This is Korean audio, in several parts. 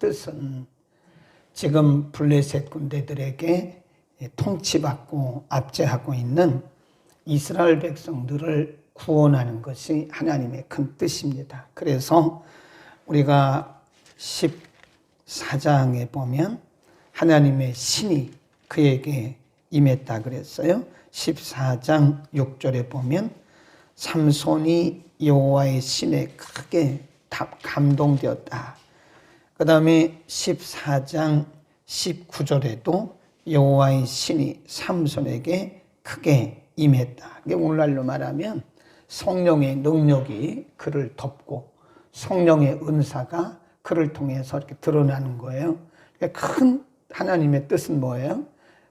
뜻은 지금 블레셋 군대들에게 통치받고 압제하고 있는 이스라엘 백성들을 구원하는 것이 하나님의 큰 뜻입니다. 그래서 우리가 14장에 보면 하나님의 신이 그에게 임했다 그랬어요. 14장 6절에 보면 삼손이 여호와의 신에 크게 감동되었다. 그 다음에 14장 19절에도 여호와의 신이 삼손에게 크게 임했다. 이게 오늘날로 말하면 성령의 능력이 그를 덮고 성령의 은사가 그를 통해서 이렇게 드러나는 거예요. 그러니까 큰 하나님의 뜻은 뭐예요?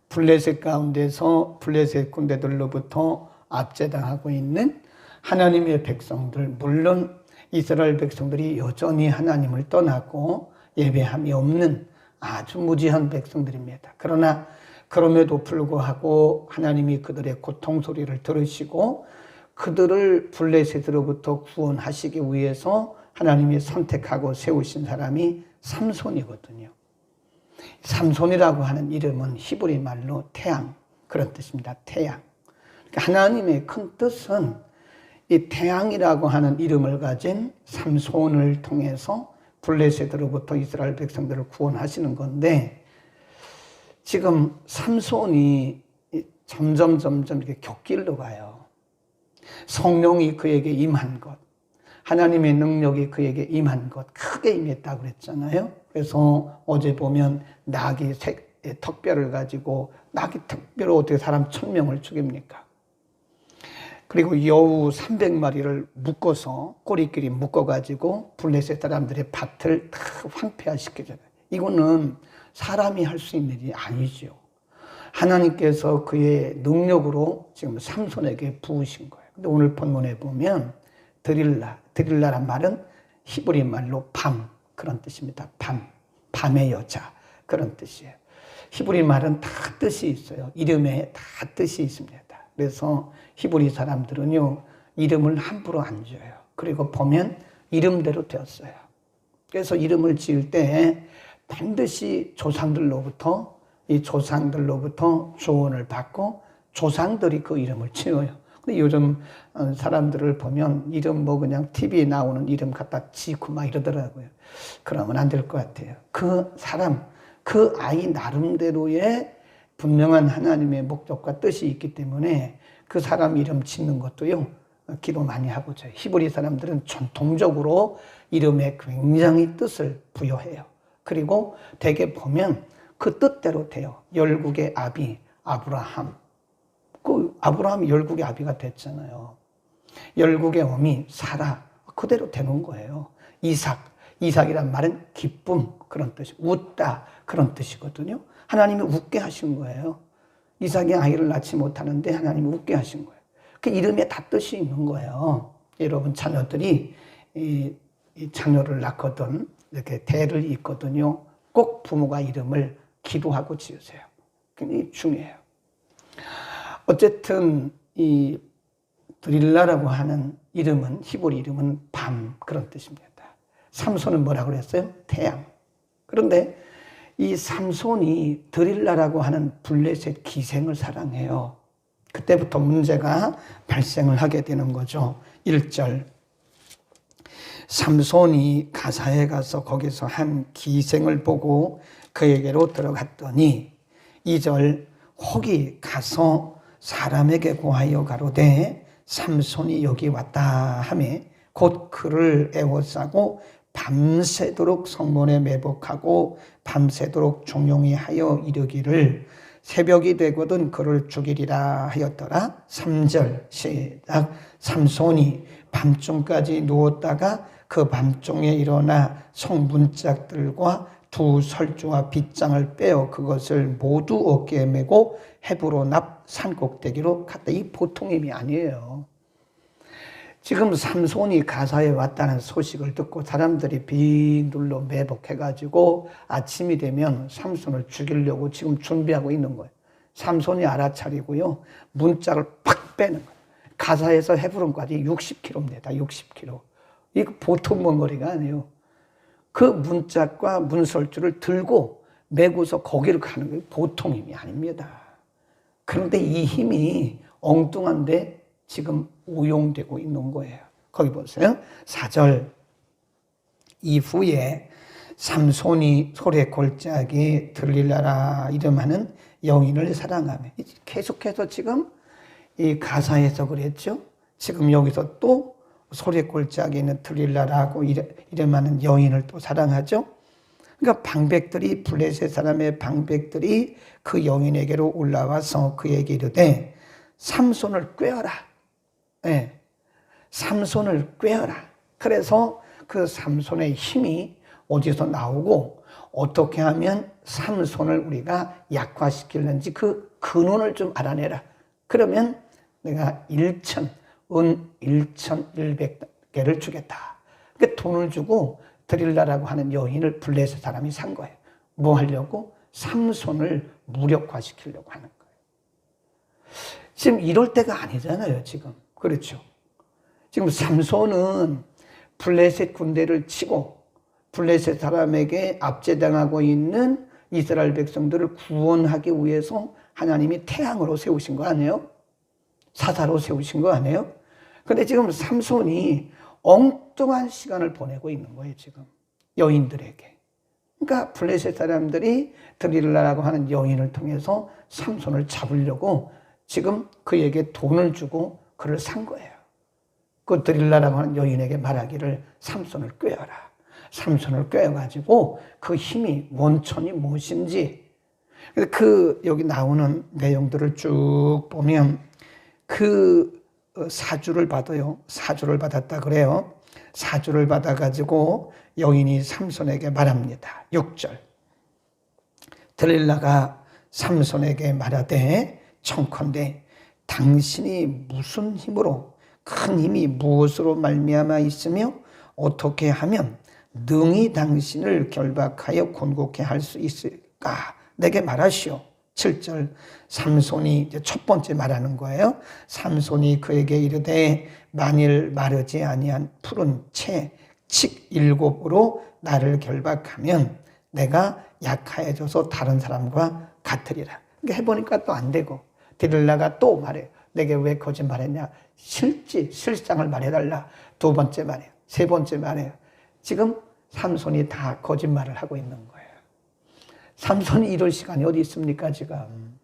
블레셋 가운데서 블레셋 군대들로부터 압제당하고 있는 하나님의 백성들, 물론 이스라엘 백성들이 여전히 하나님을 떠나고 예배함이 없는 아주 무지한 백성들입니다. 그러나 그럼에도 불구하고 하나님이 그들의 고통 소리를 들으시고 그들을 블레셋으로부터 구원하시기 위해서 하나님이 선택하고 세우신 사람이 삼손이거든요. 삼손이라고 하는 이름은 히브리 말로 태양 그런 뜻입니다. 태양. 그러니까 하나님의 큰 뜻은 이 태양이라고 하는 이름을 가진 삼손을 통해서 블레셋으로부터 이스라엘 백성들을 구원하시는 건데 지금 삼손이 점점 점점 이렇게 격길로 가요. 성령이 그에게 임한 것, 하나님의 능력이 그에게 임한 것, 크게 임했다고 그랬잖아요. 그래서 어제 보면 낙이 턱뼈를 가지고 낙이 턱뼈로 어떻게 사람 천 명을 죽입니까? 그리고 여우 300마리를 묶어서 꼬리끼리 묶어가지고 블레셋 사람들의 밭을 다 황폐화시켜줘요. 이거는 사람이 할 수 있는 일이 아니죠. 하나님께서 그의 능력으로 지금 삼손에게 부으신 거예요. 근데 오늘 본문에 보면 드릴라, 드릴라란 말은 히브리 말로 밤 그런 뜻입니다. 밤, 밤의 여자 그런 뜻이에요. 히브리 말은 다 뜻이 있어요. 이름에 다 뜻이 있습니다. 그래서 히브리 사람들은요, 이름을 함부로 안 지어요. 그리고 보면 이름대로 되었어요. 그래서 이름을 지을 때 반드시 조상들로부터 이 조상들로부터 조언을 받고 조상들이 그 이름을 지어요. 근데 요즘 어, 사람들을 보면 이름 뭐 그냥 TV에 나오는 이름 갖다 지고 막 이러더라고요. 그러면 안 될 것 같아요. 그 사람, 그 아이 나름대로의 분명한 하나님의 목적과 뜻이 있기 때문에 그 사람 이름 짓는 것도요, 기도 많이 하고 저 히브리 사람들은 전통적으로 이름에 굉장히 뜻을 부여해요. 그리고 대개 보면 그 뜻대로 돼요. 열국의 아비, 아브라함. 그 아브라함이 열국의 아비가 됐잖아요. 열국의 어미, 사라. 그대로 되는 거예요. 이삭. 이삭이란 말은 기쁨 그런 뜻이 웃다 그런 뜻이거든요. 하나님이 웃게 하신 거예요. 이삭이 아이를 낳지 못하는데 하나님이 웃게 하신 거예요. 그 이름에 다 뜻이 있는 거예요. 여러분 자녀들이 이, 이 자녀를 낳거든 이렇게 대를 잇거든요. 꼭 부모가 이름을 기도하고 지으세요. 굉장히 중요해요. 어쨌든 이 드릴라라고 하는 이름은 히브리 이름은 밤 그런 뜻입니다. 삼손은 뭐라 그랬어요? 태양. 그런데 이 삼손이 드릴라라고 하는 블레셋 기생을 사랑해요. 그때부터 문제가 발생을 하게 되는 거죠. 1절. 삼손이 가사에 가서 거기서 한 기생을 보고 그에게로 들어갔더니 2절 혹이 가서 사람에게 고하여 가로되 삼손이 여기 왔다 하며 곧 그를 애워싸고 밤새도록 성문에 매복하고 밤새도록 종용이 하여 이르기를 새벽이 되거든 그를 죽이리라 하였더라. 3절 시작 삼손이 밤중까지 누웠다가 그 밤중에 일어나 성문짝들과 두 설주와 빗장을 빼어 그것을 모두 어깨에 메고 헤브로 납 산 꼭대기로 갔다. 이 보통 힘이 아니에요. 지금 삼손이 가사에 왔다는 소식을 듣고 사람들이 빈둘러 매복해가지고 아침이 되면 삼손을 죽이려고 지금 준비하고 있는 거예요. 삼손이 알아차리고요. 문짝을 팍 빼는 거예요. 가사에서 헤브론까지 60km입니다. 60km. 이거 보통 먼 거리가 아니에요. 그 문짝과 문설주를 들고 메고서 거기를 가는 게 보통 힘이 아닙니다. 그런데 이 힘이 엉뚱한데 지금 오용되고 있는 거예요. 거기 보세요. 4절 이후에 삼손이 소래 골짜기 들릴라라 이름하는 영인을 사랑하며 계속해서 지금 이 가사에서 그랬죠. 지금 여기서 또 소래 골짜기에 있는 들릴라라고 이름하는 여인을 또 사랑하죠. 그러니까 방백들이 블레셋 사람의 방백들이 그 여인에게로 올라와서 그에게 이르되 삼손을 꿰어라. 네. 삼손을 꿰어라. 그래서 그 삼손의 힘이 어디서 나오고 어떻게 하면 삼손을 우리가 약화시키는지 그 근원을 좀 알아내라. 그러면 내가 1천, 은 1,100개를 주겠다. 그러니까 돈을 주고 드릴라라고 하는 여인을 블레셋 사람이 산 거예요. 뭐 하려고? 삼손을 무력화시키려고 하는 거예요. 지금 이럴 때가 아니잖아요, 지금. 그렇죠. 지금 삼손은 블레셋 군대를 치고 블레셋 사람에게 압제당하고 있는 이스라엘 백성들을 구원하기 위해서 하나님이 태양으로 세우신 거 아니에요? 사사로 세우신 거 아니에요? 근데 지금 삼손이 엉뚱한 시간을 보내고 있는 거예요, 지금. 여인들에게. 그러니까 블레셋 사람들이 드릴라라고 하는 여인을 통해서 삼손을 잡으려고 지금 그에게 돈을 주고 그를 산 거예요. 그 드릴라라고 하는 여인에게 말하기를 삼손을 꿰어라. 삼손을 꿰어가지고 그 힘이 원천이 무엇인지 그 여기 나오는 내용들을 쭉 보면 그 어, 사주를 받아요. 사주를 받았다 그래요. 사주를 받아가지고 여인이 삼손에게 말합니다. 6절. 들릴라가 삼손에게 말하되 청컨대 당신이 무슨 힘으로 큰 힘이 무엇으로 말미암아 있으며 어떻게 하면 능히 당신을 결박하여 곤곡해 할 수 있을까? 내게 말하시오. 7절 삼손이 이제 첫 번째 말하는 거예요. 삼손이 그에게 이르되 만일 마르지 아니한 푸른 채칙 일곱으로 나를 결박하면 내가 약하여져서 다른 사람과 같으리라. 그러니까 해보니까 또 안 되고 디릴라가 또 말해요. 내게 왜 거짓말했냐? 실지 실상을 말해달라. 두 번째 말해요. 세 번째 말해요. 지금 삼손이 다 거짓말을 하고 있는 거예요. 삼손이 이럴 시간이 어디 있습니까, 지금?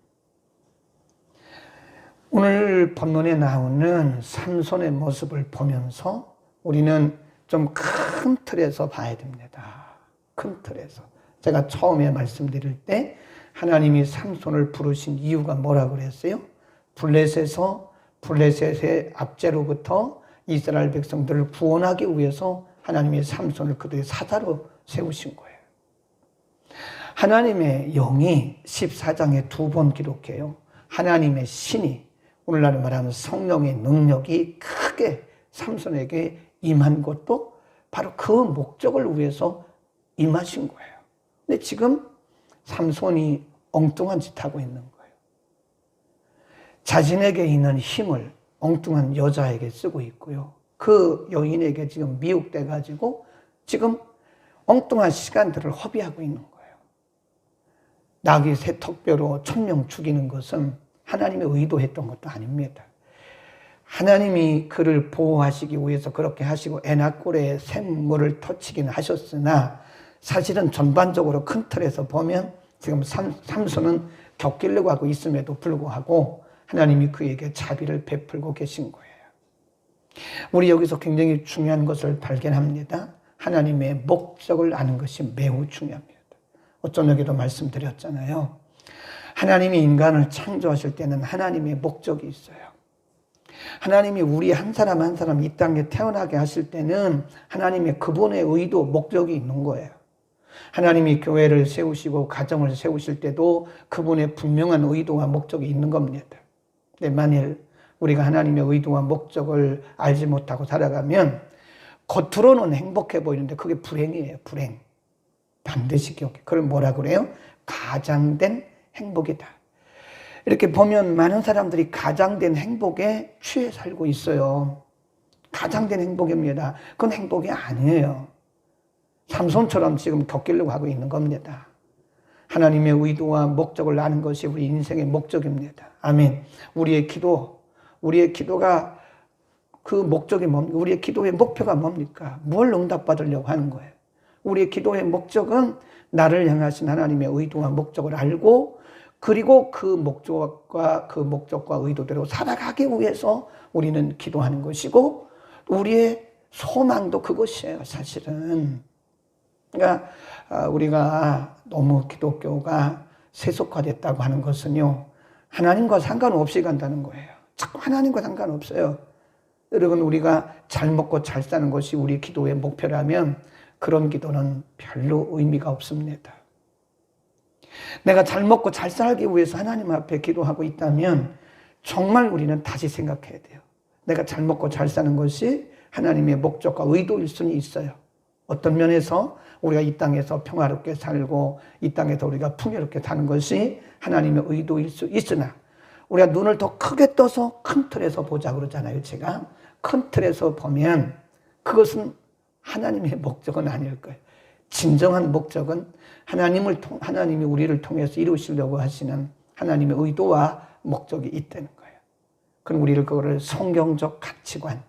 오늘 본문에 나오는 삼손의 모습을 보면서 우리는 좀 큰 틀에서 봐야 됩니다. 큰 틀에서. 제가 처음에 말씀드릴 때 하나님이 삼손을 부르신 이유가 뭐라 그랬어요? 블레셋에서 블레셋의 압제로부터 이스라엘 백성들을 구원하기 위해서 하나님이 삼손을 그들의 사자로 세우신 거예요. 하나님의 영이 14장에 두 번 기록해요. 하나님의 신이 오늘날 말하면 성령의 능력이 크게 삼손에게 임한 것도 바로 그 목적을 위해서 임하신 거예요. 근데 지금 삼손이 엉뚱한 짓 하고 있는 거예요. 자신에게 있는 힘을 엉뚱한 여자에게 쓰고 있고요. 그 여인에게 지금 미혹돼 가지고 지금 엉뚱한 시간들을 허비하고 있는 거예요. 낙이 새턱뼈로 천명 죽이는 것은 하나님의 의도했던 것도 아닙니다. 하나님이 그를 보호하시기 위해서 그렇게 하시고 애나꼴에 샘물을 터치긴 하셨으나 사실은 전반적으로 큰 틀에서 보면 지금 삼, 삼손은 겪기려고 하고 있음에도 불구하고 하나님이 그에게 자비를 베풀고 계신 거예요. 우리 여기서 굉장히 중요한 것을 발견합니다. 하나님의 목적을 아는 것이 매우 중요합니다. 어쩐 여기도 말씀드렸잖아요. 하나님이 인간을 창조하실 때는 하나님의 목적이 있어요. 하나님이 우리 한 사람 한 사람 이 땅에 태어나게 하실 때는 하나님의 그분의 의도, 목적이 있는 거예요. 하나님이 교회를 세우시고 가정을 세우실 때도 그분의 분명한 의도와 목적이 있는 겁니다. 근데 만일 우리가 하나님의 의도와 목적을 알지 못하고 살아가면 겉으로는 행복해 보이는데 그게 불행이에요, 불행. 반드시 기억해. 그걸 뭐라 그래요? 가장된 행복이다. 이렇게 보면 많은 사람들이 가장된 행복에 취해 살고 있어요. 가장된 행복입니다. 그건 행복이 아니에요. 삼손처럼 지금 겪으려고 하고 있는 겁니다. 하나님의 의도와 목적을 아는 것이 우리 인생의 목적입니다. 아멘. 우리의 기도, 우리의 기도가 그 목적이 뭡니까? 우리의 기도의 목표가 뭡니까? 뭘 응답받으려고 하는 거예요? 우리의 기도의 목적은 나를 향하신 하나님의 의도와 목적을 알고 그리고 그 목적과 그 목적과 의도대로 살아가기 위해서 우리는 기도하는 것이고 우리의 소망도 그것이에요, 사실은. 그러니까 아, 우리가 너무 기독교가 세속화됐다고 하는 것은요, 하나님과 상관없이 간다는 거예요. 자꾸 하나님과 상관없어요. 여러분, 우리가 잘 먹고 잘 사는 것이 우리 기도의 목표라면 그런 기도는 별로 의미가 없습니다. 내가 잘 먹고 잘 살기 위해서 하나님 앞에 기도하고 있다면 정말 우리는 다시 생각해야 돼요. 내가 잘 먹고 잘 사는 것이 하나님의 목적과 의도일 수는 있어요. 어떤 면에서 우리가 이 땅에서 평화롭게 살고 이 땅에서 우리가 풍요롭게 사는 것이 하나님의 의도일 수 있으나 우리가 눈을 더 크게 떠서 큰 틀에서 보자 그러잖아요. 제가 큰 틀에서 보면 그것은 하나님의 목적은 아닐 거예요. 진정한 목적은 하나님을 통, 하나님이 우리를 통해서 이루시려고 하시는 하나님의 의도와 목적이 있다는 거예요. 그럼 우리를 그거를 성경적 가치관,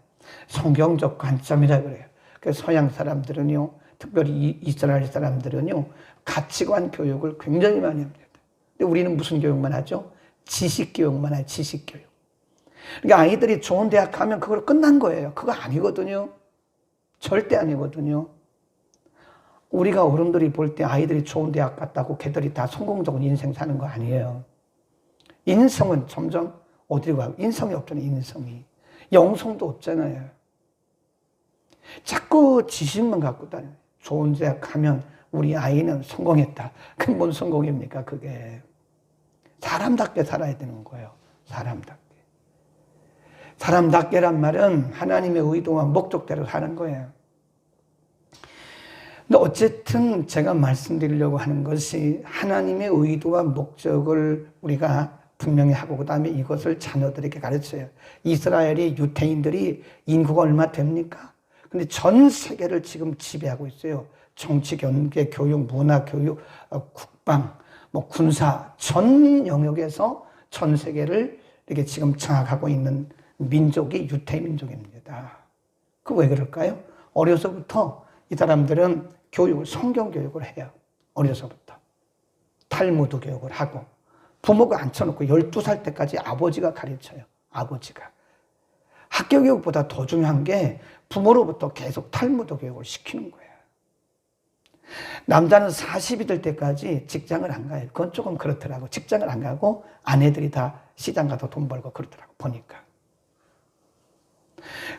성경적 관점이라 그래요. 그래서 서양 사람들은요, 특별히 이스라엘 사람들은요, 가치관 교육을 굉장히 많이 합니다. 근데 우리는 무슨 교육만 하죠? 지식 교육만 해요, 지식 교육. 그러니까 아이들이 좋은 대학 가면 그걸 끝난 거예요. 그거 아니거든요. 절대 아니거든요. 우리가 어른들이 볼 때 아이들이 좋은 대학 갔다고 걔들이 다 성공적인 인생 사는 거 아니에요. 인성은 점점 어디로 가고 인성이 없잖아요. 인성이 영성도 없잖아요. 자꾸 지식만 갖고 다녀. 좋은 대학 가면 우리 아이는 성공했다. 그게 뭔 성공입니까? 그게 사람답게 살아야 되는 거예요. 사람답게. 사람답게란 말은 하나님의 의도와 목적대로 사는 거예요. 근데 어쨌든 제가 말씀드리려고 하는 것이 하나님의 의도와 목적을 우리가 분명히 하고 그다음에 이것을 자녀들에게 가르쳐요. 이스라엘이 유태인들이 인구가 얼마 됩니까? 근데 전 세계를 지금 지배하고 있어요. 정치, 경제, 교육, 문화, 교육, 어, 국방, 뭐 군사 전 영역에서 전 세계를 이렇게 지금 장악하고 있는 민족이 유태 민족입니다. 그 왜 그럴까요? 어려서부터 이 사람들은 교육을 성경 교육을 해요. 어려서부터 탈무드 교육을 하고 부모가 앉혀놓고 12살 때까지 아버지가 가르쳐요. 아버지가. 학교 교육보다 더 중요한 게 부모로부터 계속 탈무드 교육을 시키는 거예요. 남자는 40이 될 때까지 직장을 안 가요. 그건 조금 그렇더라고. 직장을 안 가고 아내들이 다 시장 가서 돈 벌고 그러더라고. 보니까.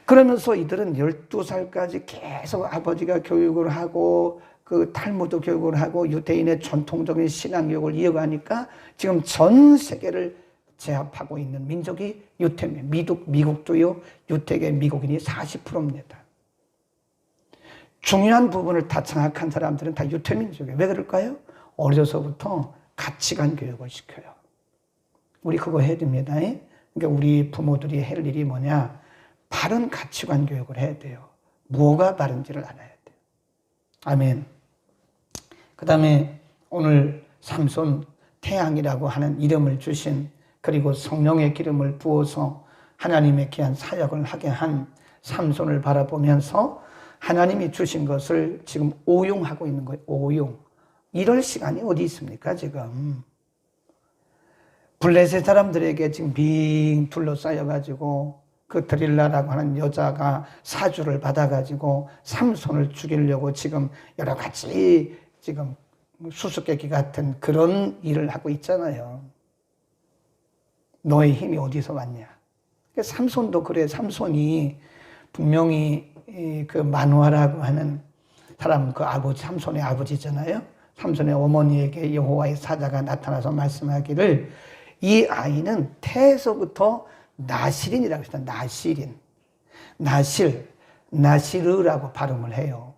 그러면서 이들은 12살까지 계속 아버지가 교육을 하고 그 탈무드 교육을 하고 유대인의 전통적인 신앙 교육을 이어가니까 지금 전 세계를 제압하고 있는 민족이 유태입니다. 미국, 미국도요, 유태계 미국인이 40%입니다. 중요한 부분을 다 장악한 사람들은 다 유태민족이에요. 왜 그럴까요? 어려서부터 가치관 교육을 시켜요. 우리 그거 해야 됩니다. 그러니까 우리 부모들이 할 일이 뭐냐? 바른 가치관 교육을 해야 돼요. 뭐가 바른지를 알아야 돼요. 아멘. 그 다음에 오늘 삼손 태양이라고 하는 이름을 주신 그리고 성령의 기름을 부어서 하나님의 귀한 사역을 하게 한 삼손을 바라보면서 하나님이 주신 것을 지금 오용하고 있는 거예요. 오용. 이럴 시간이 어디 있습니까, 지금? 블레셋 사람들에게 지금 빙 둘러싸여가지고 그 드릴라라고 하는 여자가 사주를 받아가지고 삼손을 죽이려고 지금 여러 가지 지금 수수께끼 같은 그런 일을 하고 있잖아요. 너의 힘이 어디서 왔냐? 삼손도 그래. 삼손이 분명히 그 마누아라고 하는 사람 그 아버지 삼손의 아버지잖아요. 삼손의 어머니에게 여호와의 사자가 나타나서 말씀하기를 이 아이는 태에서부터 나실인이라고 했다. 나실인. 나실, 나시르라고 발음을 해요.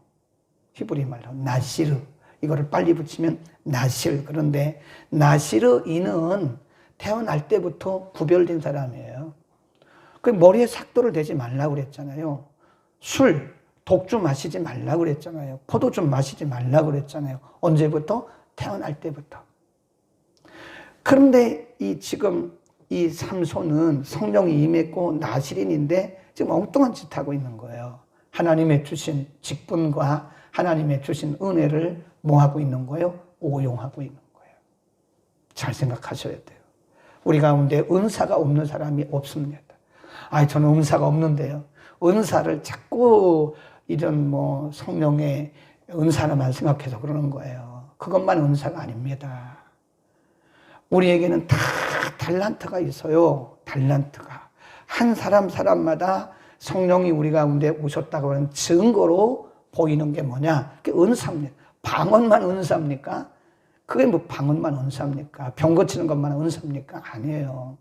히브리 말로 나시르. 이거를 빨리 붙이면 나실. 그런데 나시르인은 태어날 때부터 구별된 사람이에요. 그 머리에 삭도를 대지 말라고 그랬잖아요. 술, 독주 마시지 말라 그랬잖아요. 포도주 마시지 말라 그랬잖아요. 언제부터? 태어날 때부터. 그런데 이 지금 이 삼손은 성령이 임했고 나시린인데 지금 엉뚱한 짓 하고 있는 거예요. 하나님의 주신 직분과 하나님의 주신 은혜를 뭐 하고 있는 거예요? 오용하고 있는 거예요. 잘 생각하셔야 돼요. 우리 가운데 은사가 없는 사람이 없습니다. 아, 저는 은사가 없는데요. 은사를 자꾸 이런 뭐 성령의 은사로만 생각해서 그러는 거예요. 그것만 은사가 아닙니다. 우리에게는 다 달란트가 있어요. 달란트가. 한 사람 사람마다 성령이 우리 가운데 오셨다고 하는 증거로 보이는 게 뭐냐? 그게 은사입니다. 방언만 은사입니까? 그게 뭐 방언만 은사입니까? 병 고치는 것만 은사입니까? 아니에요.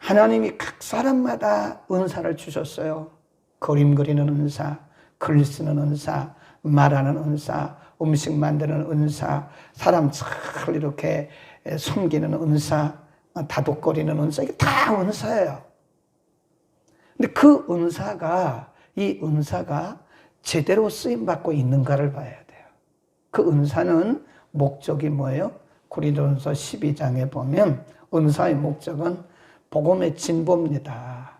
하나님이 각 사람마다 은사를 주셨어요. 그림 그리는 은사, 글 쓰는 은사, 말하는 은사, 음식 만드는 은사, 사람 잘 이렇게 섬기는 은사, 다독거리는 은사, 이게 다 은사예요. 근데 그 은사가, 이 은사가 제대로 쓰임받고 있는가를 봐야 돼요. 그 은사는 목적이 뭐예요? 고린도전서 12장에 보면 은사의 목적은 복음의 진보입니다.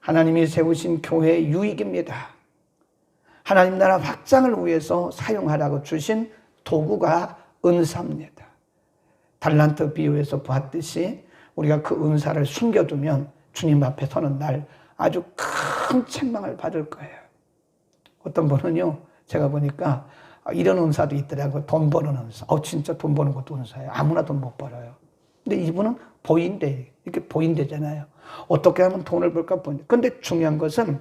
하나님이 세우신 교회의 유익입니다. 하나님 나라 확장을 위해서 사용하라고 주신 도구가 은사입니다. 달란트 비유에서 보았듯이 우리가 그 은사를 숨겨두면 주님 앞에 서는 날 아주 큰 책망을 받을 거예요. 어떤 분은요, 제가 보니까 이런 은사도 있더라고요. 돈 버는 은사. 어, 진짜 돈 버는 것도 은사예요. 아무나 돈 못 벌어요. 근데 이분은 보인대. 이렇게 보인대잖아요. 어떻게 하면 돈을 벌까 보인대. 근데 중요한 것은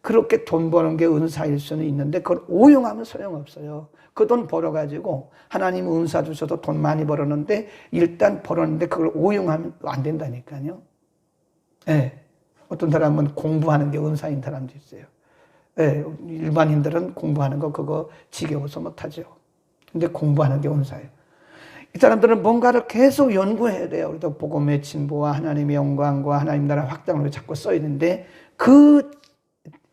그렇게 돈 버는 게 은사일 수는 있는데 그걸 오용하면 소용없어요. 그 돈 벌어가지고 하나님 은사 주셔서 돈 많이 벌었는데 일단 벌었는데 그걸 오용하면 안 된다니까요. 예. 네. 어떤 사람은 공부하는 게 은사인 사람도 있어요. 예. 네. 일반인들은 공부하는 거 그거 지겨워서 못하죠. 근데 공부하는 게 은사예요. 이 사람들은 뭔가를 계속 연구해야 돼요. 우리도 복음의 진보와 하나님의 영광과 하나님 나라 확장을 자꾸 써야 되는데 그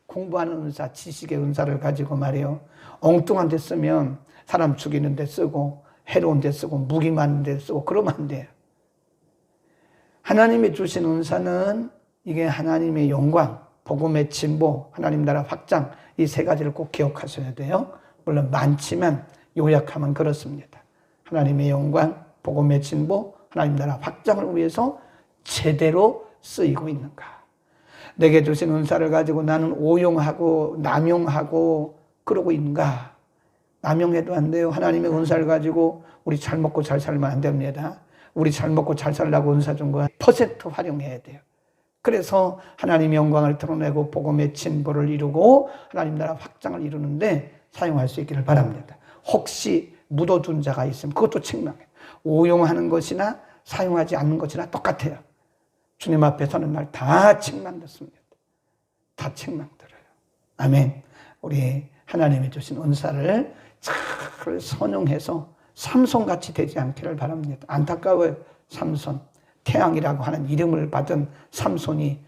공부하는 은사, 지식의 은사를 가지고 말이요. 엉뚱한 데 쓰면 사람 죽이는 데 쓰고 해로운 데 쓰고 무기 많은 데 쓰고 그러면 안 돼요. 하나님이 주신 은사는 이게 하나님의 영광, 복음의 진보, 하나님 나라 확장 이 세 가지를 꼭 기억하셔야 돼요. 물론 많지만 요약하면 그렇습니다. 하나님의 영광, 복음의 진보, 하나님 나라 확장을 위해서 제대로 쓰이고 있는가? 내게 주신 은사를 가지고 나는 오용하고 남용하고 그러고 있는가? 남용해도 안 돼요. 하나님의 은사를 가지고 우리 잘 먹고 잘 살면 안 됩니다. 우리 잘 먹고 잘 살라고 은사 준거 퍼센트 활용해야 돼요. 그래서 하나님의 영광을 드러내고 복음의 진보를 이루고 하나님 나라 확장을 이루는데 사용할 수 있기를 바랍니다. 혹시 묻어둔 자가 있으면 그것도 책망해요. 오용하는 것이나 사용하지 않는 것이나 똑같아요. 주님 앞에 서는 날 다 책망받습니다. 다 책망들어요. 아멘. 우리 하나님이 주신 은사를 잘 선용해서 삼손같이 되지 않기를 바랍니다. 안타까워요. 삼손. 태양이라고 하는 이름을 받은 삼손이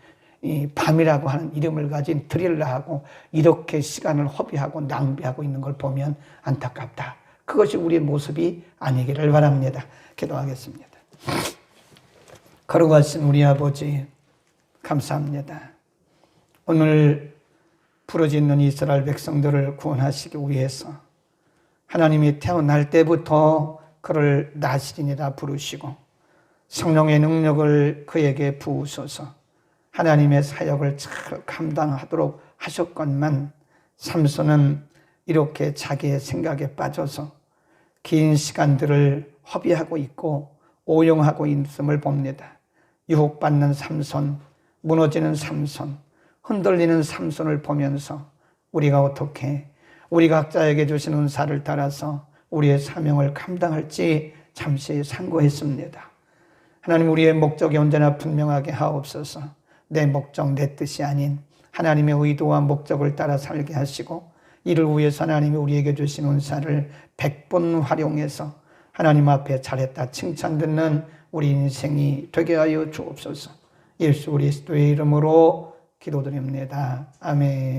이 밤이라고 하는 이름을 가진 드릴라하고 이렇게 시간을 허비하고 낭비하고 있는 걸 보면 안타깝다. 그것이 우리의 모습이 아니기를 바랍니다. 기도하겠습니다. 걸어가신 우리 아버지, 감사합니다. 오늘 부러지는 이스라엘 백성들을 구원하시기 위해서 하나님이 태어날 때부터 그를 나시린이라 부르시고 성령의 능력을 그에게 부으소서 하나님의 사역을 잘 감당하도록 하셨건만 삼손은 이렇게 자기의 생각에 빠져서 긴 시간들을 허비하고 있고 오용하고 있음을 봅니다. 유혹받는 삼손, 무너지는 삼손, 흔들리는 삼손을 보면서 우리가 어떻게 우리 각자에게 주신 은사를 따라서 우리의 사명을 감당할지 잠시 상고했습니다. 하나님 우리의 목적이 언제나 분명하게 하옵소서. 내 목적, 내 뜻이 아닌 하나님의 의도와 목적을 따라 살게 하시고 이를 위해서 하나님이 우리에게 주신 은사를 백번 활용해서 하나님 앞에 잘했다 칭찬 듣는 우리 인생이 되게 하여 주옵소서. 예수 그리스도의 이름으로 기도드립니다. 아멘.